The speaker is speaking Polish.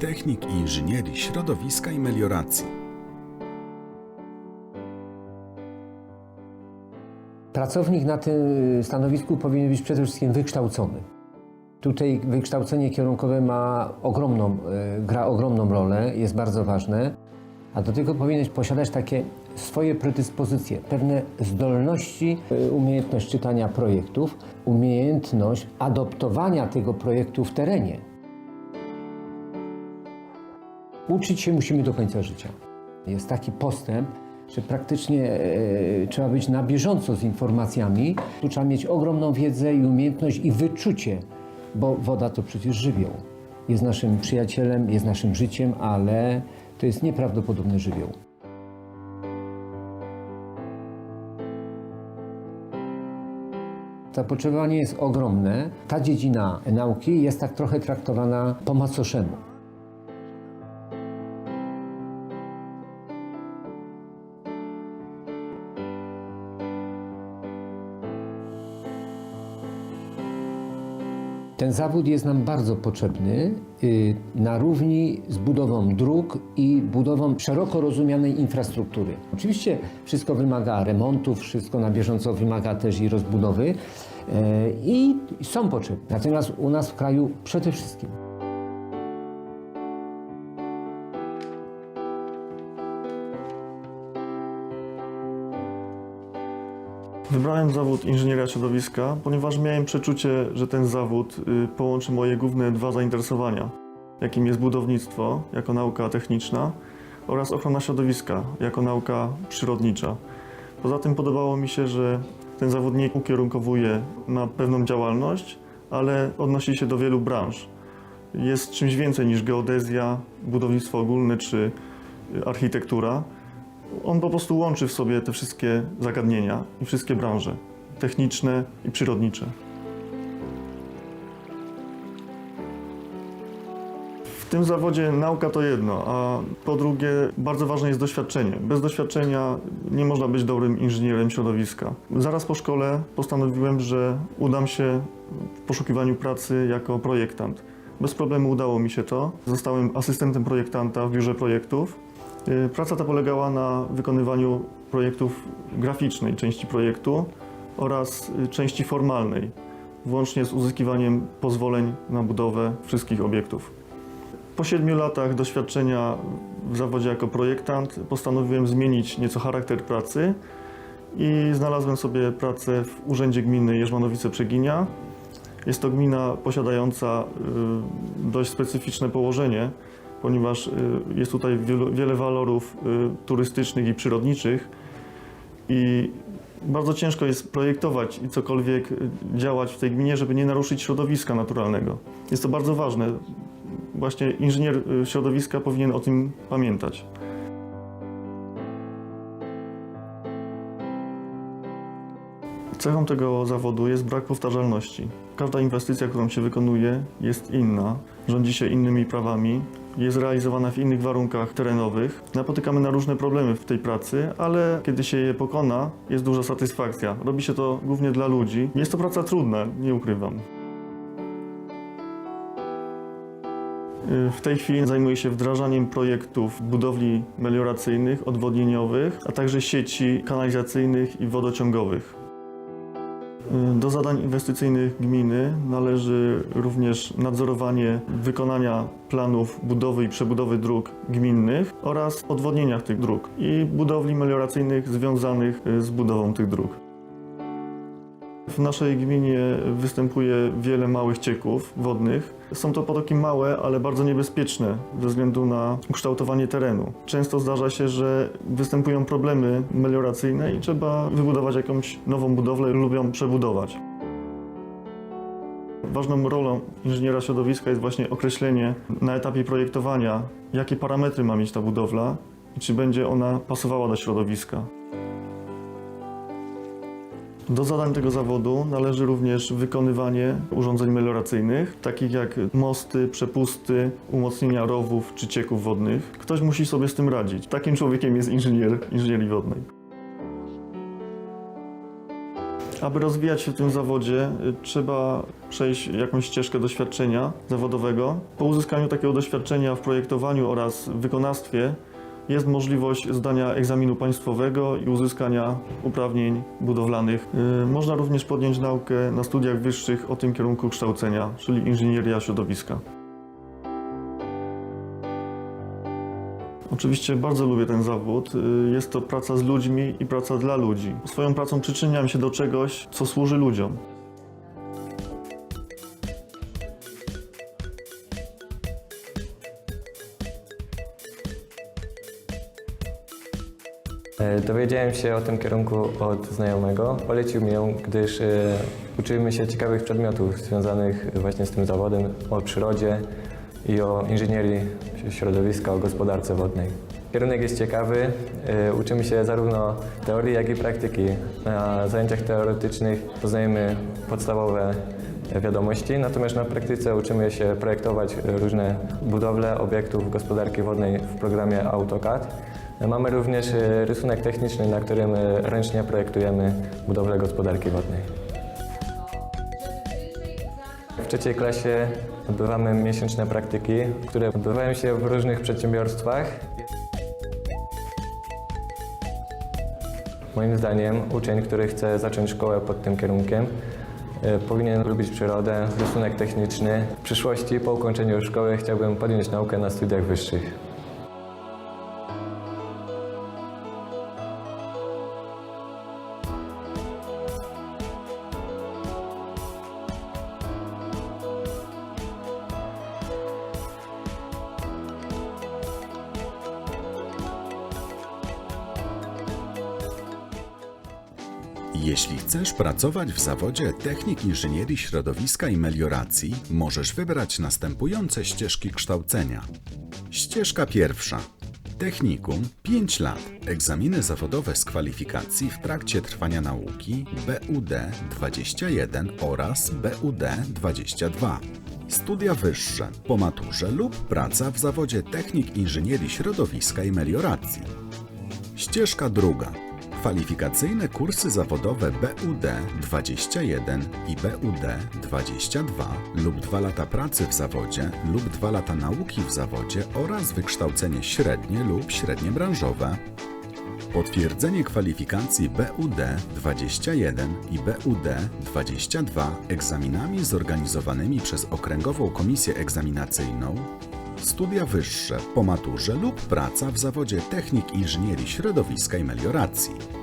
technik i inżynierii środowiska i melioracji. Pracownik na tym stanowisku powinien być przede wszystkim wykształcony. Tutaj wykształcenie kierunkowe ma ogromną, e, gra ogromną rolę, jest bardzo ważne, a do tego powinien posiadać takie swoje predyspozycje, pewne zdolności, e, umiejętność czytania projektów, umiejętność adoptowania tego projektu w terenie. Uczyć się musimy do końca życia. Jest taki postęp, że praktycznie e, trzeba być na bieżąco z informacjami. Tu trzeba mieć ogromną wiedzę i umiejętność i wyczucie, bo woda to przecież żywioł. Jest naszym przyjacielem, jest naszym życiem, ale to jest nieprawdopodobny żywioł. Zapotrzebowanie jest ogromne. Ta dziedzina nauki jest tak trochę traktowana po macoszemu. Ten zawód jest nam bardzo potrzebny y, na równi z budową dróg i budową szeroko rozumianej infrastruktury. Oczywiście wszystko wymaga remontów, wszystko na bieżąco wymaga też i rozbudowy y, i są potrzebne. Natomiast u nas w kraju przede wszystkim. Wybrałem zawód inżynieria środowiska, ponieważ miałem przeczucie, że ten zawód y, połączy moje główne dwa zainteresowania, jakim jest budownictwo jako nauka techniczna oraz ochrona środowiska jako nauka przyrodnicza. Poza tym podobało mi się, że ten zawód nie ukierunkowuje na pewną działalność, ale odnosi się do wielu branż. Jest czymś więcej niż geodezja, budownictwo ogólne czy y, architektura. On po prostu łączy w sobie te wszystkie zagadnienia i wszystkie branże techniczne i przyrodnicze. W tym zawodzie nauka to jedno, a po drugie bardzo ważne jest doświadczenie. Bez doświadczenia nie można być dobrym inżynierem środowiska. Zaraz po szkole postanowiłem, że udam się w poszukiwaniu pracy jako projektant. Bez problemu udało mi się to. Zostałem asystentem projektanta w biurze projektów. Y, Praca ta polegała na wykonywaniu projektów graficznej części projektu oraz y, części formalnej, włącznie z uzyskiwaniem pozwoleń na budowę wszystkich obiektów. Po siedmiu latach doświadczenia w zawodzie jako projektant postanowiłem zmienić nieco charakter pracy i znalazłem sobie pracę w Urzędzie Gminy Jerzmanowice-Przeginia. Jest to gmina posiadająca y, dość specyficzne położenie, ponieważ y, jest tutaj wiele walorów y, turystycznych i przyrodniczych i bardzo ciężko jest projektować i cokolwiek y, działać w tej gminie, żeby nie naruszyć środowiska naturalnego. Jest to bardzo ważne. Właśnie inżynier środowiska powinien o tym pamiętać. Cechą tego zawodu jest brak powtarzalności. Każda inwestycja, którą się wykonuje, jest inna, rządzi się innymi prawami, jest realizowana w innych warunkach terenowych. Napotykamy na różne problemy w tej pracy, ale kiedy się je pokona, jest duża satysfakcja. Robi się to głównie dla ludzi. Jest to praca trudna, nie ukrywam. W tej chwili zajmuję się wdrażaniem projektów budowli melioracyjnych, odwodnieniowych, a także sieci kanalizacyjnych i wodociągowych. Do zadań inwestycyjnych gminy należy również nadzorowanie wykonania planów budowy i przebudowy dróg gminnych oraz odwodnieniach tych dróg i budowli melioracyjnych związanych z budową tych dróg. W naszej gminie występuje wiele małych cieków wodnych. Są to potoki małe, ale bardzo niebezpieczne ze względu na ukształtowanie terenu. Często zdarza się, że występują problemy melioracyjne i trzeba wybudować jakąś nową budowlę lub ją przebudować. Ważną rolą inżyniera środowiska jest właśnie określenie na etapie projektowania, jakie parametry ma mieć ta budowla i czy będzie ona pasowała do środowiska. Do zadań tego zawodu należy również wykonywanie urządzeń melioracyjnych, takich jak mosty, przepusty, umocnienia rowów czy cieków wodnych. Ktoś musi sobie z tym radzić. Takim człowiekiem jest inżynier inżynierii wodnej. Aby rozwijać się w tym zawodzie, y, trzeba przejść jakąś ścieżkę doświadczenia zawodowego. Po uzyskaniu takiego doświadczenia w projektowaniu oraz wykonawstwie jest możliwość zdania egzaminu państwowego i uzyskania uprawnień budowlanych. Y, Można również podjąć naukę na studiach wyższych o tym kierunku kształcenia, czyli inżynieria środowiska. Oczywiście bardzo lubię ten zawód. Y, Jest to praca z ludźmi i praca dla ludzi. Swoją pracą przyczyniam się do czegoś, co służy ludziom. Dowiedziałem się o tym kierunku od znajomego. Polecił mi ją, gdyż e, uczymy się ciekawych przedmiotów związanych właśnie z tym zawodem, o przyrodzie i o inżynierii środowiska, o gospodarce wodnej. Kierunek jest ciekawy, e, uczymy się zarówno teorii, jak i praktyki. Na zajęciach teoretycznych poznajemy podstawowe wiadomości, natomiast na praktyce uczymy się projektować różne budowle obiektów gospodarki wodnej w programie AutoCAD. Mamy również e, rysunek techniczny, na którym e, ręcznie projektujemy budowlę gospodarki wodnej. W trzeciej klasie odbywamy miesięczne praktyki, które odbywają się w różnych przedsiębiorstwach. Moim zdaniem uczeń, który chce zacząć szkołę pod tym kierunkiem, e, powinien lubić przyrodę, rysunek techniczny. W przyszłości, po ukończeniu szkoły, chciałbym podjąć naukę na studiach wyższych. Jeśli chcesz pracować w zawodzie technik inżynierii środowiska i melioracji, możesz wybrać następujące ścieżki kształcenia. Ścieżka pierwsza. Technikum 5 lat. Egzaminy zawodowe z kwalifikacji w trakcie trwania nauki BUD 21 oraz BUD 22. Studia wyższe po maturze lub praca w zawodzie technik inżynierii środowiska i melioracji. Ścieżka druga. Kwalifikacyjne kursy zawodowe BUD 21 i BUD 22 lub 2 lata pracy w zawodzie lub 2 lata nauki w zawodzie oraz wykształcenie średnie lub średnie branżowe. Potwierdzenie kwalifikacji BUD 21 i BUD 22 egzaminami zorganizowanymi przez Okręgową Komisję Egzaminacyjną studia wyższe po maturze lub praca w zawodzie technik inżynierii środowiska i melioracji.